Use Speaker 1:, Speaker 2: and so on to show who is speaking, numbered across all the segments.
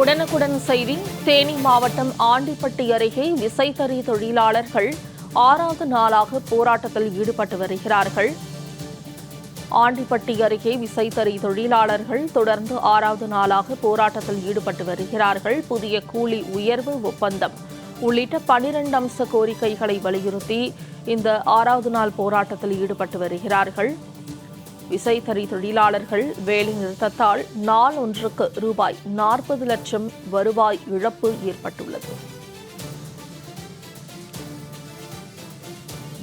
Speaker 1: உடனுக்குடன் செய்தி. தேனி மாவட்டம் ஆண்டிப்பட்டி அருகே விசைத்தறி தொழிலாளர்கள் ஆறாவது நாளாக போராட்டத்தில் ஈடுபட்டு வருகிறார்கள். ஆண்டிப்பட்டி அருகே விசைத்தறி தொழிலாளர்கள் தொடர்ந்து ஆறாவது நாளாக போராட்டத்தில் ஈடுபட்டு வருகிறார்கள். புதிய கூலி உயர்வு ஒப்பந்தம் உள்ளிட்ட பனிரெண்டு அம்ச கோரிக்கைகளை வலியுறுத்தி இந்த ஆறாவது நாள் போராட்டத்தில் ஈடுபட்டு வருகிறார்கள். விசைத்தறி தொழிலாளர்கள் வேலைநிறுத்தத்தால் நாள் ஒன்றுக்கு ரூபாய் நாற்பது லட்சம் வருவாய் இழப்பு ஏற்பட்டுள்ளது.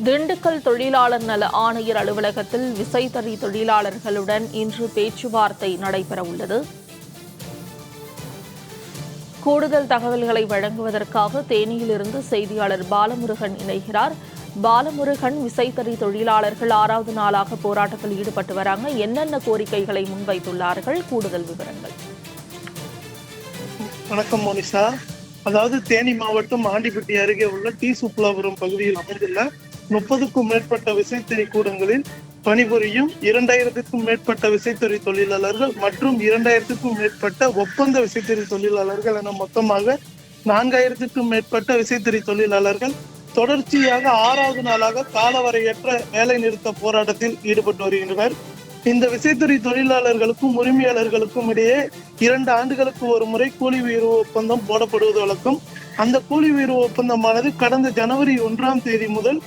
Speaker 1: திண்டுக்கல் தொழிலாளர் நல ஆணையர் அலுவலகத்தில் விசைத்தறி தொழிலாளர்களுடன் இன்று பேச்சுவார்த்தை நடைபெற உள்ளது கூடுதல் தகவல்களை வழங்குவதற்காக தேனியிலிருந்து செய்தியாளர் பாலமுருகன் இணைகிறார். பாலமுருகன் விசைத்தறி தொழிலாளர்கள் ஆறாவது நாளாக போராட்டத்தில் ஈடுபட்டு வராங்க. என்னென்ன கோரிக்கைகளை முன்வைத்துள்ளார்கள்? கூடுதல் விவரங்கள்.
Speaker 2: வணக்கம் மோனிஷா. அதாவது தேனி மாவட்டம் ஆண்டிப்பட்டி அருகே உள்ள டி சுப்புலாபுரம் பகுதியில் அமைந்துள்ள முப்பதுக்கும் மேற்பட்ட விசைத்தறி கூடங்களில் பணிபுரியும் இரண்டாயிரத்திற்கும் மேற்பட்ட விசைத்தறி தொழிலாளர்கள் மற்றும் இரண்டாயிரத்திற்கும் மேற்பட்ட ஒப்பந்த விசைத்தறி தொழிலாளர்கள் என மொத்தமாக நான்காயிரத்திற்கும் மேற்பட்ட விசைத்தறி தொழிலாளர்கள் தொடர்ச்சியாக ஆறாவது நாளாக காலவரையற்ற வேலை நிறுத்த போராட்டத்தில் ஈடுபட்டு வருகின்றனர். இந்த விசைத்தறி தொழிலாளர்களுக்கும் உரிமையாளர்களுக்கும் இடையே இரண்டு ஆண்டுகளுக்கு ஒரு முறை கூலி உயர்வு ஒப்பந்தம் போடப்படுவது வழக்கம். அந்த கூலி உயர்வு ஒப்பந்தமானது கடந்த ஜனவரி ஒன்றாம் தேதி முதல்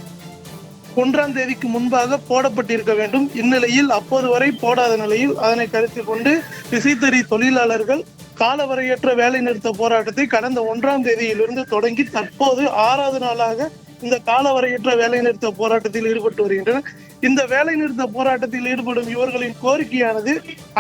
Speaker 2: ஒன்றாம் தேதிக்கு முன்பாக போடப்பட்டிருக்க வேண்டும். இந்நிலையில் அப்போது வரை போடாத நிலையில் அதனை கருத்தில் கொண்டு விசைத்தறி தொழிலாளர்கள் காலவரையற்ற வேலை நிறுத்த போராட்டத்தை கடந்த ஒன்றாம் தேதியிலிருந்து தொடங்கி தற்போது ஆறாவது நாளாக இந்த காலவரையற்ற வேலை நிறுத்த போராட்டத்தில் ஈடுபட்டு வருகின்றனர். இந்த வேலை நிறுத்த போராட்டத்தில் ஈடுபடும் இவர்களின் கோரிக்கையானது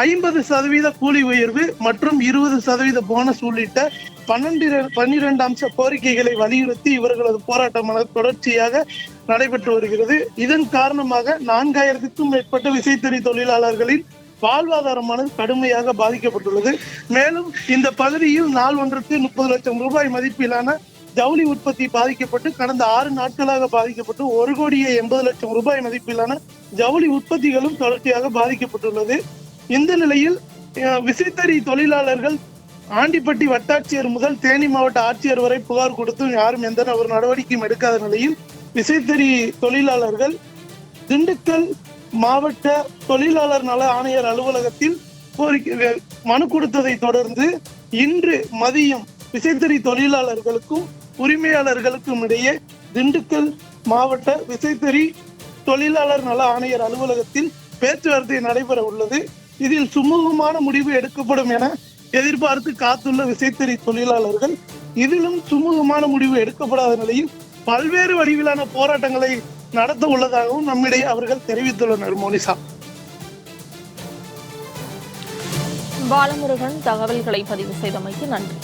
Speaker 2: ஐம்பது சதவீத கூலி உயர்வு மற்றும் இருபது சதவீத போனஸ் உள்ளிட்ட பன்னெண்டு பன்னிரண்டு அம்ச கோரிக்கைகளை வலியுறுத்தி இவர்களது போராட்டமானது தொடர்ச்சியாக நடைபெற்று வருகிறது. இதன் காரணமாக நான்காயிரத்துக்கும் மேற்பட்ட விசைத்தறி தொழிலாளர்களின் வாழ்வாதாரமானது கடுமையாக பாதிக்கப்பட்டுள்ளது. மேலும் இந்த பகுதியில் நாள் ஒன்றுக்கு முப்பது லட்சம் ரூபாய் மதிப்பிலான ஜவுளி உற்பத்தி பாதிக்கப்பட்டு கடந்த ஆறு நாட்களாக பாதிக்கப்பட்டு ஒரு கோடியே எண்பது லட்சம் ரூபாய் மதிப்பிலான ஜவுளி உற்பத்திகளும் தொடர்ச்சியாக பாதிக்கப்பட்டுள்ளது. இந்த நிலையில் அஹ், விசைத்தறி தொழிலாளர்கள் ஆண்டிப்பட்டி வட்டாட்சியர் முதல் தேனி மாவட்ட ஆட்சியர் வரை புகார் கொடுத்தும் யாரும் எந்த ஒரு நடவடிக்கையும் எடுக்காத நிலையில் விசைத்தறி தொழிலாளர்கள் திண்டுக்கல் மாவட்ட தொழிலாளர் நல ஆணையர் அலுவலகத்தில் கோரிக்கை மனு கொடுத்ததை தொடர்ந்து இன்று மதியம் விசைத்தறி தொழிலாளர்களுக்கும் உரிமையாளர்களுக்கும் இடையே திண்டுக்கல் மாவட்ட விசைத்தறி தொழிலாளர் நல ஆணையர் அலுவலகத்தில் பேச்சுவார்த்தை நடைபெற உள்ளது. இதில் சுமூகமான முடிவு எடுக்கப்படும் என எதிர்பார்த்து காத்துள்ள விசைத்தறி தொழிலாளர்கள் இதிலும் சுமூகமான முடிவு எடுக்கப்படாத நிலையில் பல்வேறு வடிவிலான போராட்டங்களை நடத்த உள்ளதாகவும் நம்மிடையே அவர்கள் தெரிவித்துள்ளனர் மோனிசா.
Speaker 1: பாலமுருகன் தகவல்களை பதிவு செய்தமைக்கு நன்றி.